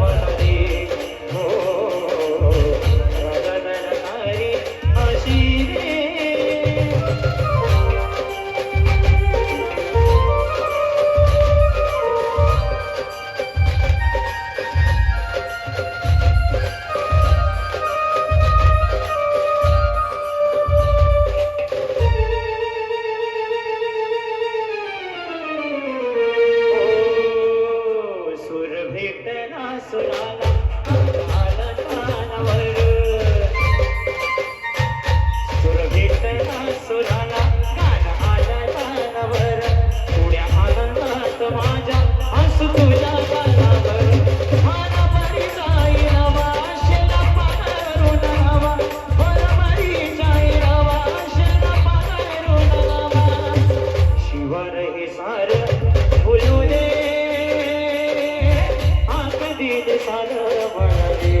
ಬಡದೇ માર ભૂલું ને આ કદી સાર વણવે